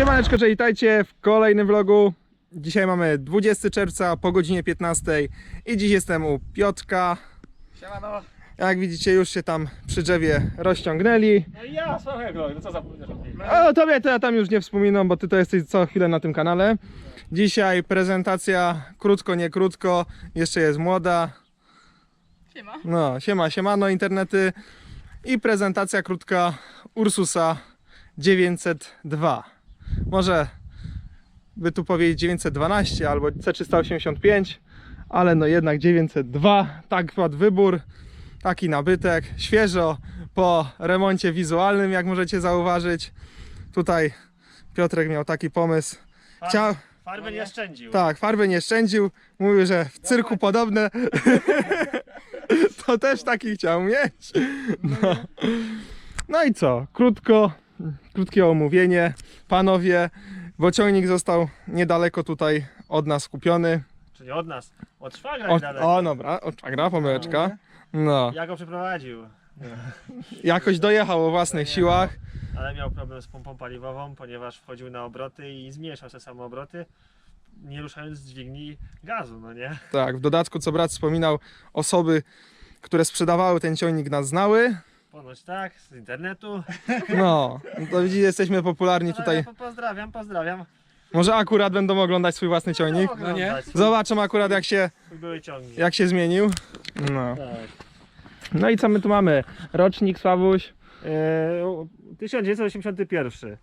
Siemaneczko, cześć, witajcie w kolejnym vlogu. Dzisiaj mamy 20 czerwca po godzinie 15 i dziś jestem u Piotrka. Siemano. Jak widzicie już się tam przy drzewie rozciągnęli. No i ja, słuchaj, Glory, no co zapomniesz o mnie? A o tobie to ja tam już nie wspominam, bo ty to jesteś co chwilę na tym kanale. Dzisiaj prezentacja krótko, nie krótko, jeszcze jest młoda. Siema. No, siema, siemano internety i prezentacja krótka Ursusa 902. Może by tu powiedzieć 912 albo C385, ale no jednak 902. Tak padł wybór, taki nabytek, świeżo po remoncie wizualnym, jak możecie zauważyć. Tutaj Piotrek miał taki pomysł. Chciał, Farby nie szczędził. tak, farby nie szczędził. Mówił, że w cyrku podobne. to też taki chciał mieć. No. no i co? Krótko, krótkie omówienie. Panowie, bo ciągnik został niedaleko tutaj od nas kupiony. Czyli od nas. Od szwagra O, daleko. o dobra, o, gra, pomyłeczka. No, Ja go przeprowadził. jakoś dojechał o własnych siłach. Ale miał problem z pompą paliwową, ponieważ wchodził na obroty i zmniejszał te same obroty, nie ruszając z dźwigni gazu, no nie? Tak, w dodatku, co brat wspominał, osoby, które sprzedawały ten ciągnik nas znały. Ponoć tak, z internetu. No, to widzicie, jesteśmy popularni tutaj. Po- Pozdrawiam, pozdrawiam. Może akurat będą oglądać swój własny ciągnik. No nie? Zobaczą akurat jak się, Były ciągnik. jak się zmienił. No. Tak. no i co my tu mamy? Rocznik Sławuś. E, 1981,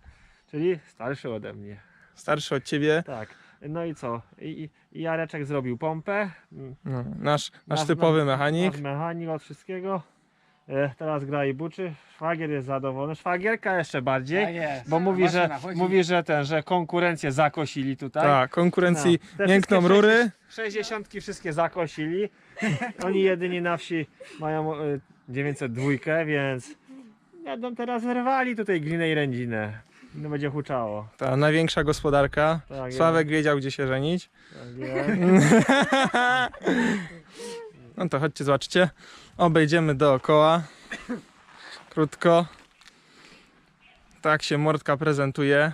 czyli starszy ode mnie. Starszy od ciebie. Tak. No i co? I, i Jareczek zrobił pompę. No, nasz, nasz Nasz- typowy mechanik. Nasz mechanik od wszystkiego. E, teraz gra i buczy. Szwagier jest zadowolony. Szwagierka jeszcze bardziej. Tak jest. Bo mówi, że, Maszyna chodzi. mówi, że ten, że konkurencję zakosili tutaj. Tak, konkurencji No. Te miękną wszystkie rury. 60 wszystkie zakosili. Oni jedyni na wsi mają e, 902, więc będą teraz rwali tutaj glinę i rędzinę. No będzie huczało. Ta największa gospodarka. Tak Sławek wiedział gdzie się żenić. Tak. No to chodźcie, zobaczcie. Obejdziemy dookoła. Krótko. Tak się mordka prezentuje.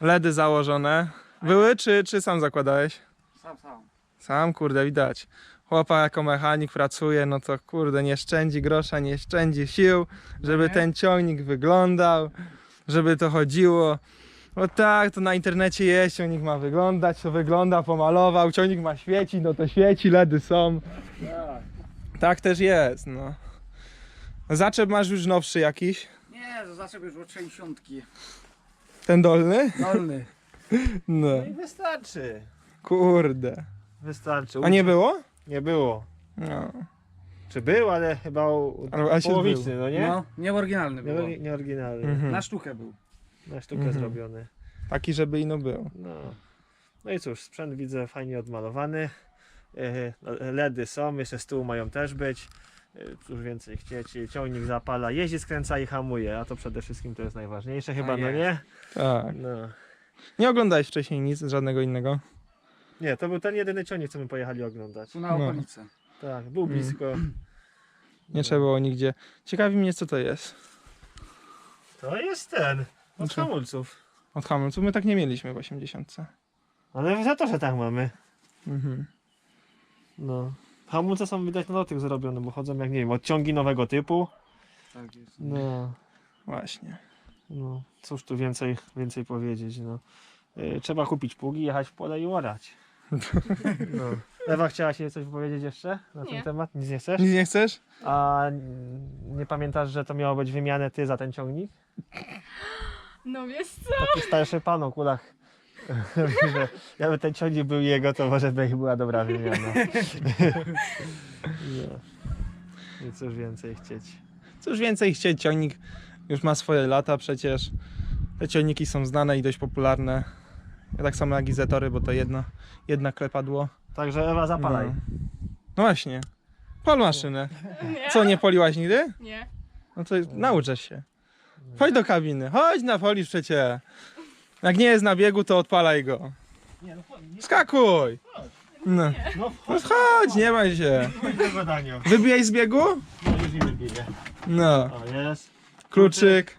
LEDy założone. Były czy, czy sam zakładałeś? Sam, sam. Sam, kurde, widać. Chłopak jako mechanik pracuje, no to kurde, nie szczędzi grosza, nie szczędzi sił, żeby ten ciągnik wyglądał, żeby to chodziło. No tak, to na internecie jest, ciągnik ma wyglądać, to wygląda, pomalował, ciągnik ma świecić, no to świeci, LEDy są. Tak też jest, no. Zaczep masz już nowszy jakiś, Nie, to zaczął już od 60. ten dolny? Dolny. No, No i wystarczy. kurde. Wystarczy. A nie było? Nie było. No. Czy był, ale chyba u- Ale- się połowiczny, no nie? No, nie oryginalny Nie, był. ori- nie oryginalny. Mhm. Na sztukę był. Na sztukę Mhm. zrobiony. Taki, żeby ino był. No. no i cóż, sprzęt widzę fajnie odmalowany. E, LEDy są, jeszcze z tyłu mają też być. E, Cóż więcej chcieć, ciągnik zapala, jeździ, skręca i hamuje, a to przede wszystkim to jest najważniejsze chyba, no jest. nie? Tak. No. Nie oglądałeś wcześniej nic, żadnego innego? Nie, to był ten jedyny ciągnik, co my pojechali oglądać. Tu na No. okolicę. Tak, był Mm. blisko. Nie No. trzeba było nigdzie. Ciekawi mnie, co to jest. To jest ten, od Co? hamulców. Od hamulców my tak nie mieliśmy w 80. Ale za to, że tak mamy. Mhm. No. Hamulce są widać na dotyk zrobione, bo chodzą jak nie wiem, odciągi nowego typu. Tak jest. No. Właśnie. No, cóż tu więcej, więcej powiedzieć, no. Yy, trzeba kupić pługi, jechać w pole i orać. No. Ewa, chciała się coś powiedzieć jeszcze na ten Nie. temat? Nic nie chcesz? Nic nie chcesz? A nie pamiętasz, że to miało być wymianę ty za ten ciągnik? No wiesz co? Taki starszy pan o kulach. Jakby ten ciągnik był jego, to może by była dobra wymiana. No. I cóż więcej chcieć. Cóż więcej chcieć, ciągnik już ma swoje lata przecież. Te ciągniki są znane i dość popularne. Tak samo jak i Zetory, bo to jedna, jedna klepadło. Także Ewa, zapalaj. No. no właśnie. Pol maszynę. Nie. Co, nie poliłaś nigdy? Nie. No to nauczę się. Chodź do kabiny. Chodź na polisz przecie. Jak nie jest na biegu, to odpalaj go. Nie, no chodź, nie Skakuj! No. No No chodź, nie ma się. do. Wybijaj z biegu? No już nie wybiję. No. O, jest. Kluczyk.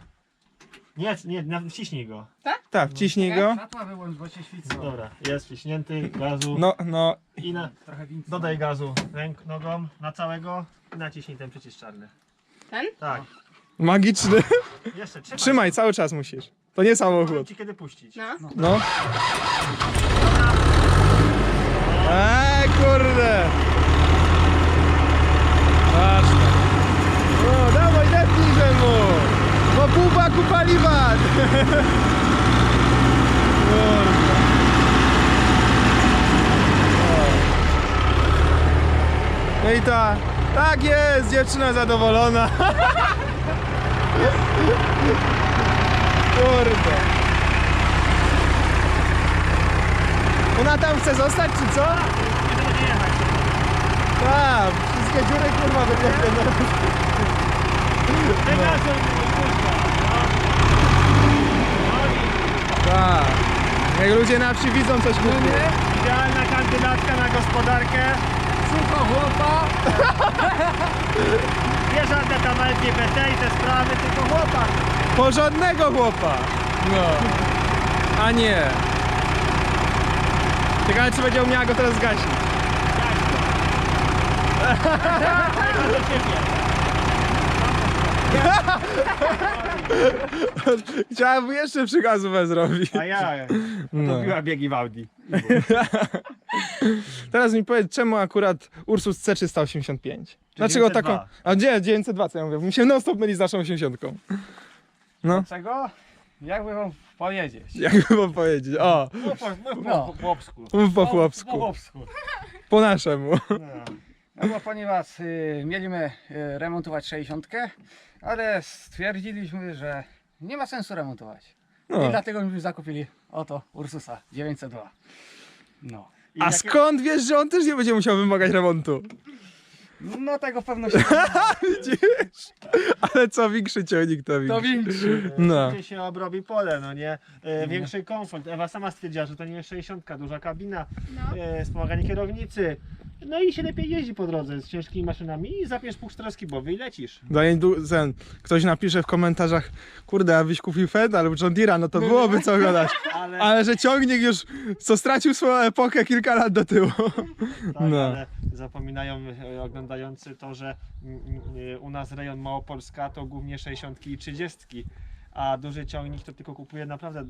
Nie, nie, na- wciśnij go. Tak, wciśnij go. Światła wyłącz, bo się świecą. Dobra, jest wciśnięty, gazu. No, no. I na, Trochę więcej. dodaj gazu ręk, nogą na całego i naciśnij ten przycisk czarny. Ten? Tak, Magiczny. jeszcze trzymaj. Trzymaj, cały czas musisz. To nie samochód. ci kiedy puścić. No. No. Eee, kurde. Ważne. O, dawaj, depnij że mu. Bo pół baku paliwa. Kurde. No i ta, tak jest, dziewczyna zadowolona. Kurde. Ona tam chce zostać, czy co? Nie. Tak, wszystkie dziury kurwa wybiegły. Tak. Jak ludzie na wsi widzą coś. No, Idealna kandydatka na gospodarkę. Sucho chłopa. Nie żadne tam LGBT i te sprawy, tylko chłopak. Porządnego chłopa. No. A nie. Ciekawe czy będzie umiała go teraz zgasić. Chciałem jeszcze przykazówę zrobić. A ja No. topiła biegi w Audi. Teraz mi powiedz, czemu akurat Ursus C385? Dlaczego 902. taką... A gdzie? 902 co ja mówię? Mi się non stop myli z naszą 80. No, Czego? Jakby wam powiedzieć? jakby wam powiedzieć. O, Mów po, mów No. po chłopsku. mów po Po chłopsku. chłopsku. Po naszemu. No. No bo ponieważ y, mieliśmy y, remontować 60, ale stwierdziliśmy, że nie ma sensu remontować. I No. dlatego myśmy zakupili oto Ursusa 902. No. I A jakie- skąd wiesz, że on też nie będzie musiał wymagać remontu? No tego pewno się Widzisz? Ale co większy ciągnik, to to większy. większy. No. Szybciej się obrobi pole, no nie? E, większy komfort. Ewa sama stwierdziła, że to nie jest 60, duża kabina, No. e, wspomaganie kierownicy. No i się lepiej jeździ po drodze z ciężkimi maszynami i zapiesz pół czteroskibowy i lecisz. Zanim du- ten, ktoś napisze w komentarzach, kurde, abyś kupił Fed albo John Deere'a, no to byłoby co oglądać. Ale, Ale że ciągnik już, co stracił swoją epokę kilka lat do tyłu. tak, no. ale zapominają e, oglądający to, że mm, mm, u nas rejon Małopolska to głównie 60 i 30. A duży ciągnik to tylko kupuje naprawdę y,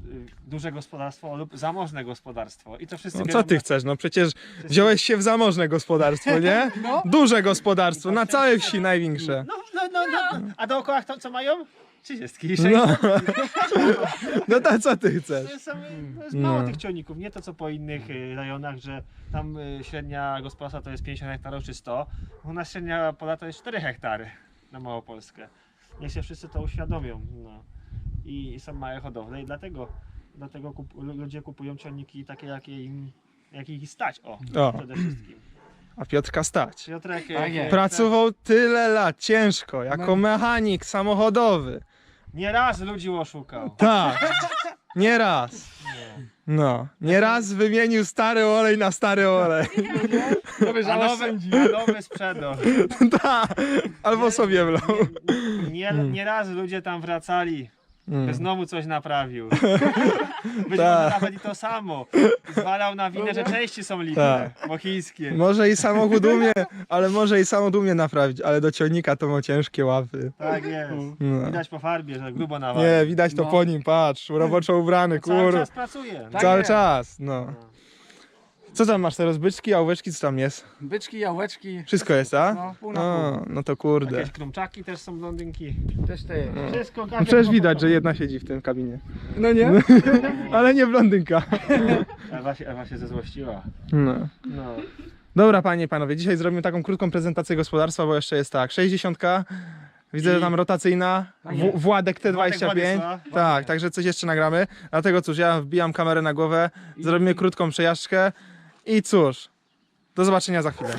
duże gospodarstwo lub zamożne gospodarstwo. I to wszyscy No co ty chcesz, no przecież wziąłeś się w zamożne gospodarstwo, nie? Duże gospodarstwo, na całej wsi największe. No, no, no, no. A dookoła to, co mają? 30 i 60. No, no to co ty To chcesz? jest, same- to jest mało No. tych ciągników, nie to co po innych y, rejonach, że tam y, średnia gospodarstwa to jest 50 hektarów czy 100. U nas średnia pola to jest 4 hektary na Małopolskę. Niech się wszyscy to uświadomią. No. I są małe hodowle i dlatego, dlatego kup, ludzie kupują ciągniki takie, jakie im, jakie ich stać. O, O. przede wszystkim. A Piotrka stać. Piotrek, Tak jest. Pracował tyle lat, ciężko, jako No. mechanik samochodowy. Nie raz ludzi oszukał. Tak, nie raz. Nie. No, nie raz wymienił stary olej na stary olej. A nowy, a nowy sprzedał. Tak, albo sobie wlał. Nie, nie raz ludzie tam wracali. Mm. Znowu coś naprawił. Być Tak. może nawet i to samo. Zwalał na winę, że części są liczne, bo chińskie. Może i samochód umie, ale może i samochód umie naprawić, ale do ciągnika to ma ciężkie łapy. Tak jest. No. Widać po farbie, że grubo nawalił. Nie, widać to No. po nim, patrz, roboczo ubrany, Cały kur. czas pracuje. Tak Cały jest. czas, no. Co tam masz teraz, byczki, jałóweczki, co tam jest? Byczki, jałeczki. Wszystko jest, a? No, pół na pół. No, no to kurde. Jakieś krumczaki też są blondynki. Też ty. Wszystko No przecież widać, że jedna siedzi w tym kabinie. No nie? Ale nie blondynka. Ewa się, Ewa się zezłościła. No. No. Dobra, panie i panowie, dzisiaj zrobimy taką krótką prezentację gospodarstwa, bo jeszcze jest tak, 60. Widzę, że I- tam rotacyjna, w, jest. Władek T25. Władysław. Tak, także coś jeszcze nagramy. Dlatego cóż, ja wbijam kamerę na głowę, zrobimy krótką przejażdżkę i cóż, do zobaczenia za chwilę.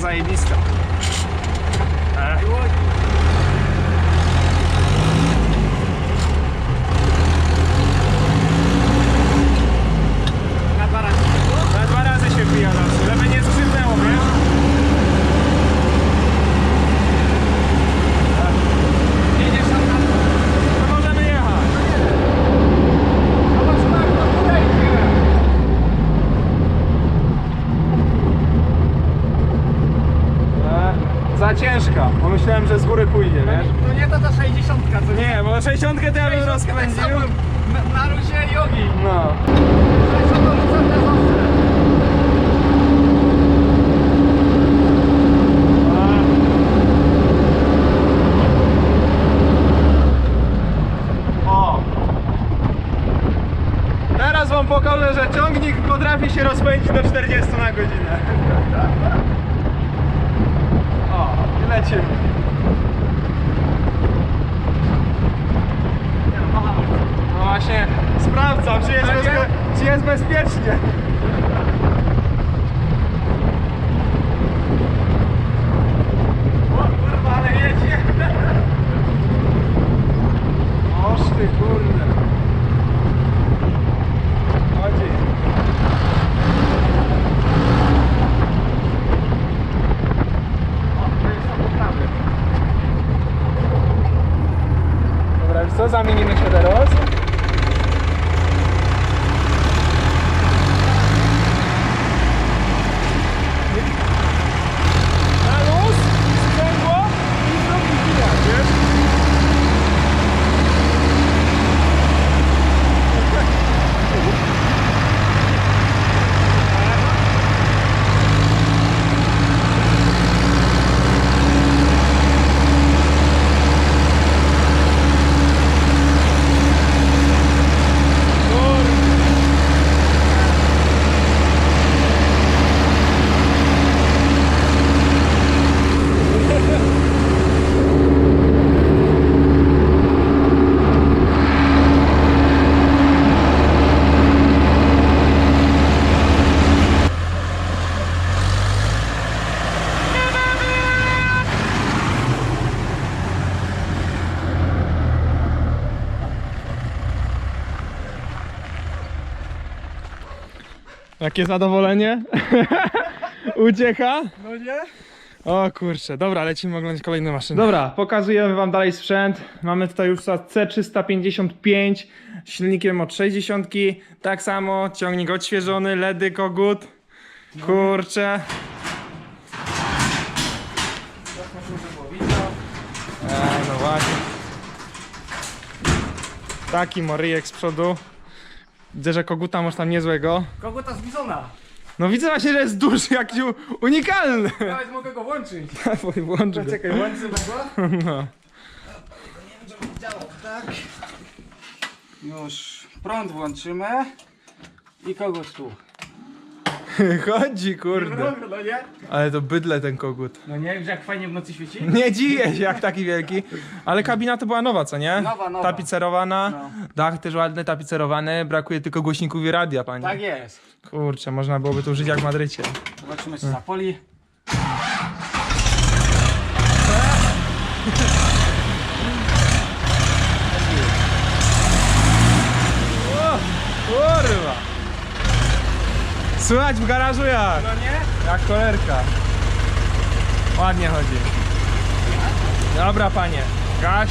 заебись. Dobra, wiesz co, zamienimy się teraz. Na luz, sprzęgło i zrobić widać, wiesz? Jakie zadowolenie? Uciecha? No nie? O kurczę, dobra, lecimy oglądać kolejne maszyny. Dobra, pokazujemy wam dalej sprzęt. Mamy tutaj już C355 z silnikiem od 60. Tak samo, ciągnik odświeżony, LEDy, kogut. Kurczę. Ej, no właśnie. Taki moryjek z przodu. Widzę, że koguta masz tam niezłego. Kogo ta z bizona? No widzę właśnie, że jest duży, jakiś u- unikalny. Nawet mogę go włączyć. Włącz go. Czekaj, włączę go. No. Tak. Już prąd włączymy. I kogut tu. Chodzi, kurde. No nie? Ale to bydle ten kogut. No nie, wiesz jak fajnie w nocy świeci? Nie dziwię się, jak taki wielki. Ale kabina to była nowa, co nie? Nowa, nowa. Tapicerowana. No. Dach też ładny, tapicerowany. Brakuje tylko głośników i radia, pani. Tak jest. Kurczę, można byłoby tu żyć jak w Madrycie. Zobaczymy co zapoli. O, kurwa. Słychać w garażu jak? No nie? Jak kolerka. Ładnie chodzi. Dobra, panie. Gaś.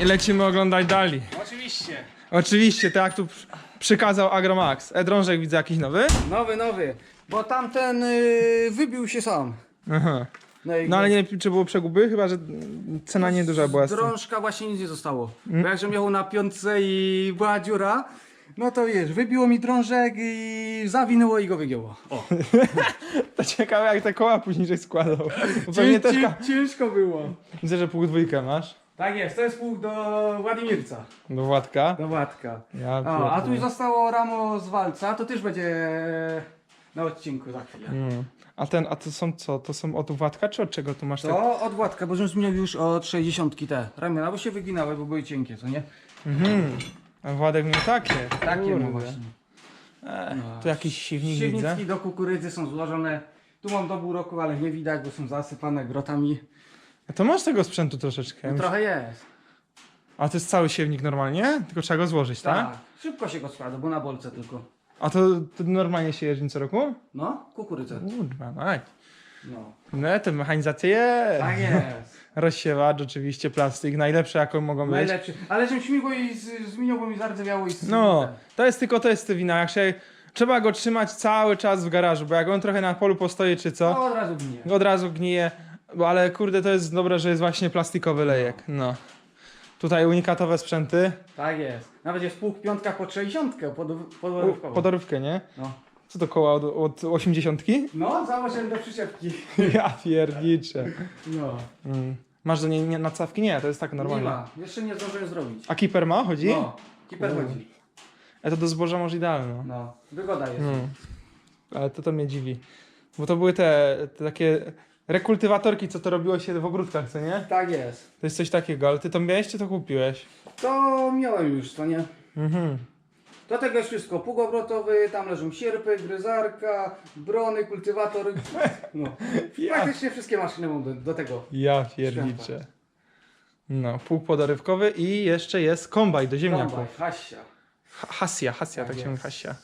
I lecimy oglądać dalej. Oczywiście. Oczywiście, tak jak tu przy- przykazał Agromax. E-drążek widzę jakiś nowy? Nowy, nowy. Bo tamten y, wybił się sam. Aha. No, i No ale nie czy było przeguby? Chyba, że cena nieduża była. z tym. Drążka właśnie nic nie zostało. Bo jak żem jechał na piątce i była dziura, no to wiesz, wybiło mi drążek i zawinęło i go wygięło. O. To ciekawe jak te koła później składał. Bo Pewnie też ka- ciężko było. Widzę, że pół dwójkę masz. Tak jest, to jest pół do Władimirca. Do Władka. Do Władka. Ja O, a tu pierdolę. zostało ramo z walca, to też będzie na odcinku za chwilę. Mm. A ten, a to są co? To są od Władka, czy od czego tu masz tak? To od Władka, bo żem zmieniał już od 60 te ramiona, bo się wyginały, bo były cienkie, co nie? Mhm. A Władek miał takie. Takie Kurde. no właśnie. E. Tu jakiś siwnik widzę. Do kukurydzy są złożone Tu mam dobór roku, ale nie widać, bo są zasypane grotami. A to masz tego sprzętu troszeczkę. No, trochę jest. A to jest cały siewnik normalnie? Tylko trzeba go złożyć, tak? Tak. Szybko się go składa, bo na bolce tylko. A to, to normalnie siejesz nim co roku? No, kukurydzę. Kurwa, no. No. No, to mechanizacja jest. Tak jest. Rozsiewacz oczywiście, plastik, najlepsze jaką mogą być. Najlepszy. Ale żem śmigło i z- zmienił, bo mi zardzewiało i z... No, to jest tylko testy wina. Jak się, trzeba go trzymać cały czas w garażu, bo jak on trochę na polu postoi czy co, No, od razu ginie. od razu gnije. Bo, ale kurde, to jest dobre, że jest właśnie plastikowy lejek. No. Tutaj unikatowe sprzęty. Tak jest. Nawet jest pół piątka po 60 pod, U, podorywkowo. podorywkę, nie? No. Co to koła od, od 80? no, założyłem do przyczepki. ja pierniczę. No. Mm. Masz do niej nie- nacawki? Nie, to jest tak Nie normalnie. ma. Jeszcze nie zdążyłem zrobić. A keeper ma? Chodzi? No. Kiper Kurde. chodzi. A to do zboża może idealne. No. Wygoda jest. Mm. Ale to to mnie dziwi. Bo to były te, te takie rekultywatorki, co to robiło się w ogródkach, co nie? Tak jest. To jest coś takiego, ale ty to miałeś czy to kupiłeś? To miałem już, to nie? Mhm. Do tego jest wszystko. Pług obrotowy, tam leżą sierpy, gryzarka, brony, kultywator. No. Ja, Praktycznie wszystkie maszyny mam do, do tego. ja pierniczę. No, pług podorywkowy i jeszcze jest kombaj do ziemniaków. Kombaj, Hasia. Ha- Hasja, hasja, Tak tak się mówi jest. hasja.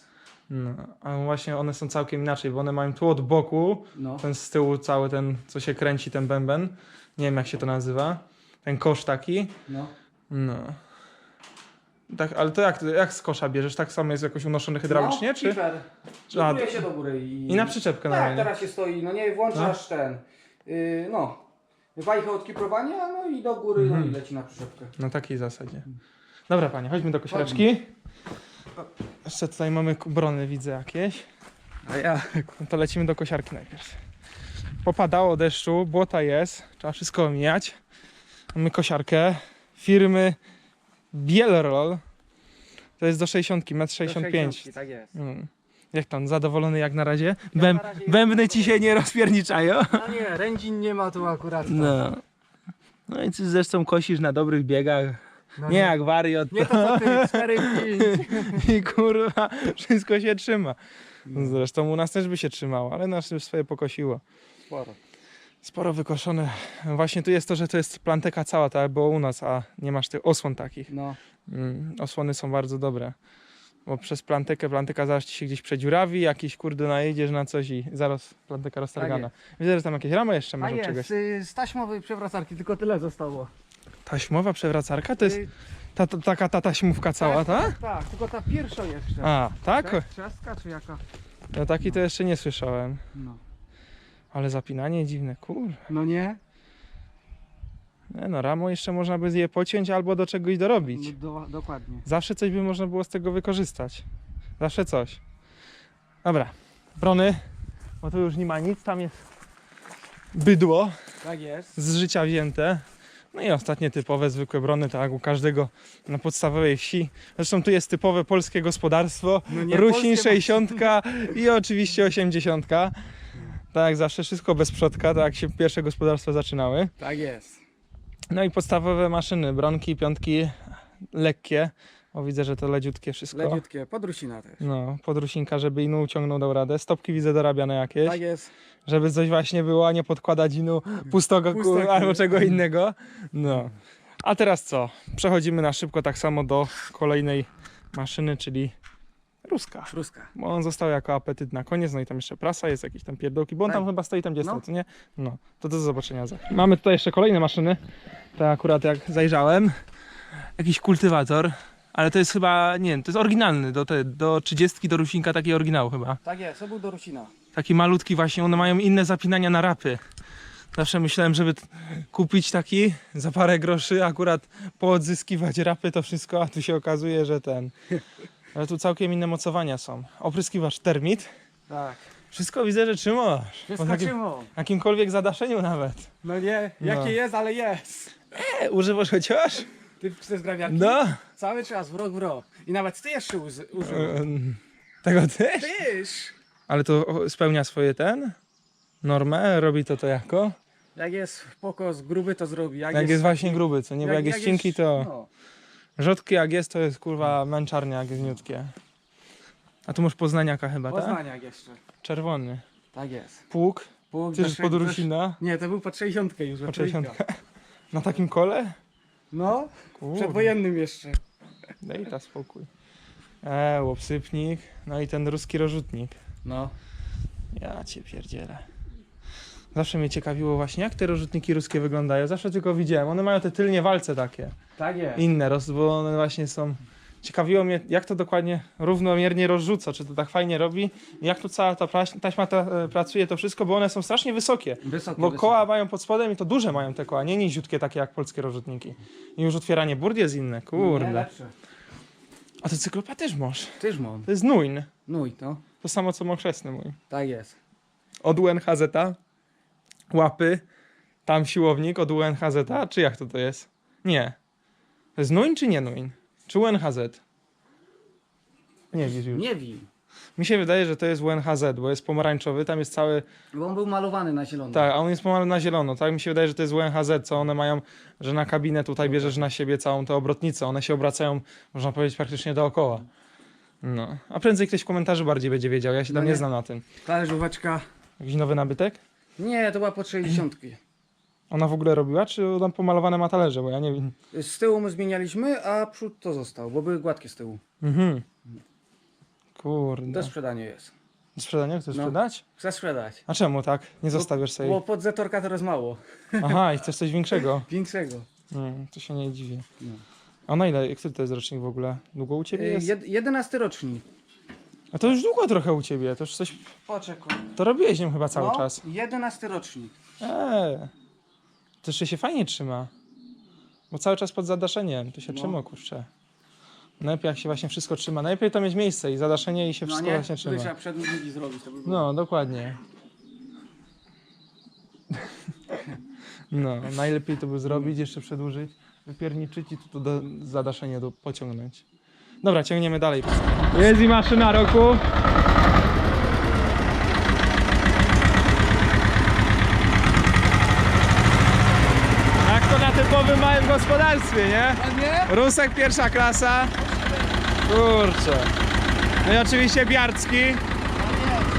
No, a właśnie one są całkiem inaczej, bo one mają tu od boku, No. ten z tyłu cały ten, co się kręci, ten bęben. Nie wiem jak się to nazywa. Ten kosz taki. No. No. Tak, ale to jak, jak z kosza bierzesz? Tak samo jest jakoś unoszony hydraulicznie, no, czy? Kiper. czy a, się do góry i... I na przyczepkę Tak, normalnie. teraz się stoi, no nie, włączasz ten, yy, no, wajchę od kiprowania, no i do góry, no Mhm. i leci na przyczepkę. Na takiej zasadzie. Dobra panie, chodźmy do kosiareczki. Jeszcze tutaj mamy brony, widzę jakieś. A ja? No to lecimy do kosiarki najpierw. Popadało deszczu, błota jest, trzeba wszystko omijać. Mamy kosiarkę firmy Bielroll. To jest do 60, 1,65 m. Tak jest. Mm. Jak tam, zadowolony jak na razie? Bęb, razie- bębny ci się nie rozpierniczają? No nie, rędzin nie ma tu akurat. No. No i ty zresztą kosisz na dobrych biegach. No nie jak wariot. Nie to co ty, 4 I kurwa, wszystko się trzyma. Zresztą u nas też by się trzymało, ale nas swoje pokosiło. Sporo. Sporo wykoszone. Właśnie tu jest to, że to jest planteka cała, tak było u nas, a nie masz tych osłon takich. No, Mm, osłony są bardzo dobre. Bo przez plantekę, planteka zaraz ci się gdzieś przedziurawi, jakiś kurde najedziesz na coś i zaraz planteka roztargana. Widzę, że tam jakieś ramy jeszcze a masz od jest, czegoś. y, z taśmowej przewracarki tylko tyle zostało. Taśmowa przewracarka? To jest Y, ta, ta, taka ta taśmówka cała, tak? Tak, tylko ta pierwsza jeszcze. A, tak? Trzaska czy jaka? No taki to jeszcze nie słyszałem. No. Ale zapinanie dziwne, kur. No nie? Nie no, ramo jeszcze można by je pociąć albo do czegoś dorobić. No, do, dokładnie. Zawsze coś by można było z tego wykorzystać. Zawsze coś. Dobra, brony, bo tu już nie ma nic, tam jest bydło Tak jest. z życia wzięte. No i ostatnie typowe, zwykłe brony, tak u każdego na podstawowej wsi. Zresztą tu jest typowe polskie gospodarstwo. No nie Rusin polskie, 60 i oczywiście 80. Tak jak zawsze, wszystko bez przodka, tak jak się pierwsze gospodarstwa zaczynały. Tak jest. No i podstawowe maszyny, bronki, piątki, lekkie. O, widzę, że to leciutkie wszystko. Leciutkie, podrusina też. No, podrusinka, żeby inu uciągnął, dał radę. Stopki widzę dorabiane jakieś, Tak jest. żeby coś właśnie było, a nie podkładać inu pustego Pustego. albo czego innego. No. A teraz co? Przechodzimy na szybko tak samo do kolejnej maszyny, czyli Ruska. Ruska. Bo on został jako apetyt na koniec, no i tam jeszcze prasa, jest jakieś tam pierdolki, bo on tam Tak. chyba stoi tam gdzie No. stał, co nie? No, to do zobaczenia za. Mamy tutaj jeszcze kolejne maszyny, to akurat jak zajrzałem, jakiś kultywator, ale to jest chyba, nie wiem, to jest oryginalny, do, te, do 30 do Rusinka taki oryginał chyba. Tak jest, to był do Rusina. Taki malutki właśnie, one mają inne zapinania na rapy. Zawsze myślałem, żeby t- kupić taki za parę groszy, akurat poodzyskiwać rapy to wszystko, a tu się okazuje, że ten... Ale tu całkiem inne mocowania są. Opryskiwacz termit. Tak. Wszystko widzę, że trzymasz. Po takim, Wyskoczyło. jakimkolwiek zadaszeniu nawet. No nie, No. jakie jest, ale jest. E, używasz chociaż? Ty chcesz grawiarki? No. Cały czas, w rok w rok. I nawet ty jeszcze uzy- użył. Em, Tego też? Tyż! Ale to o, spełnia swoje ten? Normę? Robi to to jako? Jak jest pokos gruby, to zrobi. Jak, Jak jest właśnie gruby, co nie? Bo jak jest cienki, to... No, Rzodki jak jest, to jest kurwa męczarnia jak jest niutkie. A tu masz poznaniaka chyba, tak? Poznaniak jeszcze. Czerwony. Tak jest. Pług Po, Ty już pod Rusina? Nie, to był pod 60 już. Po od trójka. 60. Na takim kole? No, Kurde. przedwojennym jeszcze. Daj ta spokój. E, łopsypnik, no i ten ruski rozrzutnik. No. Ja cię pierdzielę. Zawsze mnie ciekawiło właśnie, jak te rozrzutniki ruskie wyglądają. Zawsze tylko widziałem. One mają te tylnie walce takie. Tak jest. Inne, roz, bo one właśnie są... Ciekawiło mnie, jak to dokładnie równomiernie rozrzuca, czy to tak fajnie robi, jak tu cała ta praś- taśma ta, e, pracuje, to wszystko, bo one są strasznie wysokie. Wysokie, Bo wysokie. koła mają pod spodem i to duże mają te koła, nie niziutkie takie jak polskie rozrzutniki. I już otwieranie burd jest inne, Nie, kurde. lepsze. A to cyklopa też masz. Tyż mam. To jest nuin. No i to. To samo co mokrzesny mój. Tak jest. Od UNHZ, łapy, tam siłownik od UNHZ, czy jak to to jest? Nie. To jest nuin czy nie nuin? Czy UNHZ? Nie wiesz już. Nie wiem. Mi się wydaje, że to jest UNHZ, bo jest pomarańczowy, tam jest cały, Bo on był malowany na zielono. tak, a on jest pomalowany na zielono. Tak mi się wydaje, że to jest UNHZ, co one mają, że na kabinę tutaj bierzesz na siebie całą tę obrotnicę. One się obracają, można powiedzieć, praktycznie dookoła. No. A prędzej ktoś w komentarzu bardziej będzie wiedział, ja się No tam nie nie. znam na tym. Talerzóweczka. Jakiś nowy nabytek? Nie, to była po 60. Ona w ogóle robiła, czy ona pomalowane ma talerze, bo ja nie wiem. Z tyłu my zmienialiśmy, a przód to został, bo były gładkie z tyłu. Mhm. Do Kurde. sprzedania jest. Do sprzedania chcesz No. sprzedać? Chcę sprzedać. A czemu tak? Nie zostawiasz Bo sobie. pod Zetorka teraz mało. Aha, i chcesz coś większego. Większego. Mm, to się nie dziwię. No. A na ile, który to jest rocznik w ogóle? Długo u ciebie Y, jest? Jed, 11 rocznik. A to już długo trochę u ciebie, to już coś, Poczekaj. to robiłeś nią chyba cały no, czas. 11 rocznik. Eee, to jeszcze się fajnie trzyma. Bo cały czas pod zadaszeniem, to się No. trzyma, kurczę. Najlepiej jak się właśnie wszystko trzyma. Najlepiej to mieć miejsce i zadaszenie i się No wszystko nie? właśnie trzyma. trzeba przedłużniki zrobić. To by było. No, dokładnie. No, najlepiej to by zrobić, jeszcze przedłużyć, wypierniczyć i tu to zadaszenie do, pociągnąć. Dobra, ciągniemy dalej. Jest i maszyna roku. Jak to na typowym małym gospodarstwie, nie? nie? Rusek pierwsza klasa. Kurczę. No i oczywiście Biarcki.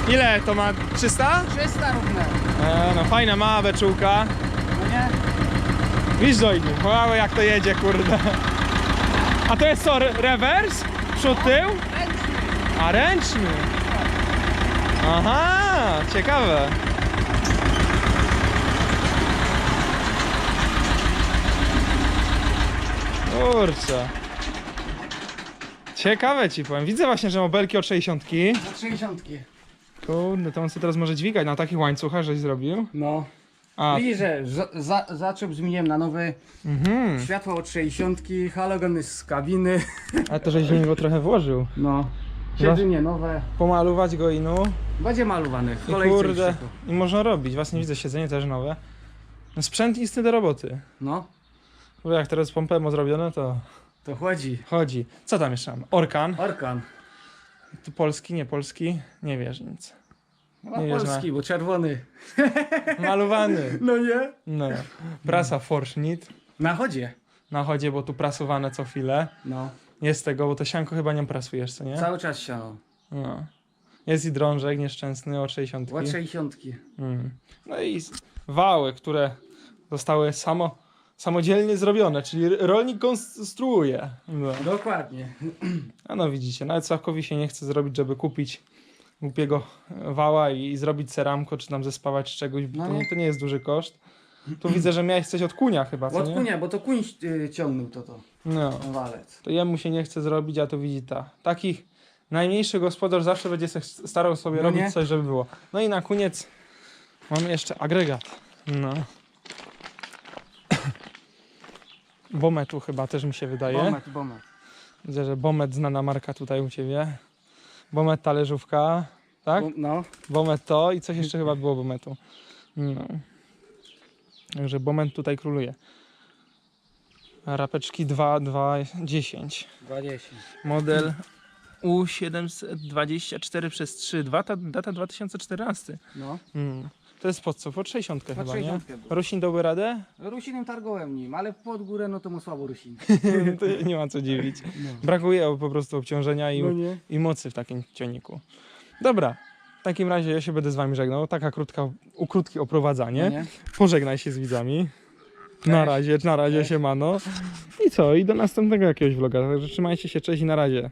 Ile to ma? 300? 300 równe. E, no fajna mała beczułka. No nie? Widzisz dojdzie, małe jak to jedzie, kurde. A to jest co, re- rewers? Przód, tył? A ręczny. Aha, ciekawe. Kurczę. Ciekawe ci powiem. Widzę właśnie, że mobelki od 60. Za 60. Kurde, to on sobie teraz może dźwigać na takich łańcuchach, żeś zrobił. No. A, Widzisz, że za, za, zaczep zmieniłem na nowy. mhm. Światło od 60, halogeny z kabiny. A to żeś w niego trochę włożył. No. Siedzenie nowe. Pomalować go i no. Będzie malowany. W I kolejce kurde. I można robić. Właśnie widzę siedzenie też nowe. No Sprzęt istny do roboty. No. Bo jak teraz pompemo zrobione, to To chodzi. chodzi. Co tam jeszcze mam? Orkan. Orkan. Tu polski, nie polski. Nie wiesz nic. No Nie polski, bo czerwony. Malowany. No nie? No. Prasa Forschnitt. Na chodzie. Na chodzie, bo tu prasowane co chwilę. No. Jest tego, bo to sianko chyba nie prasujesz, co nie? Cały czas siano. No. Jest i drążek nieszczęsny od 60. Od 60. Mm. No i s- wały, które zostały samo, samodzielnie zrobione, czyli rolnik konstruuje. No. Dokładnie. A no widzicie, nawet Sławkowi się nie chce zrobić, żeby kupić głupiego wała i, i zrobić ceramko, czy tam zespawać z czegoś, bo No to, nie, nie. to nie jest duży koszt. Tu widzę, że miałeś coś od kunia chyba, co Od nie? kunia, bo to kuń y, ciągnął to to. No, Walec. to jemu się nie chce zrobić, a tu widzi ta. Takich najmniejszy gospodarz zawsze będzie se starał sobie No robić nie? coś, żeby było. No i na koniec mamy jeszcze agregat. No. Bometu chyba też mi się wydaje. Bomet, bomet. Widzę, że Bomet znana marka tutaj u Ciebie. Bomet talerzówka, tak? No. Bomet to i coś jeszcze chyba było Bometu. No. Także Bomet tutaj króluje. Rapeczki 2, 2, 10. 20. Model U724 przez 3, data, data 2014. No. Mm. To jest pod co? Pod 60 chyba, 60 nie? było. Rusin dałby radę? Rusinem targowałem nim, ale pod górę no to mu słabo rusin. to nie ma co dziwić. No. Brakuje po prostu obciążenia i, No nie. i mocy w takim ciągniku. Dobra, w takim razie ja się będę z wami żegnał. Taka krótka, u- krótkie oprowadzanie. No nie? Pożegnaj się z widzami. Na razie, na razie Cześć. się mano. I co? I do następnego jakiegoś vloga. Także trzymajcie się, cześć i na razie.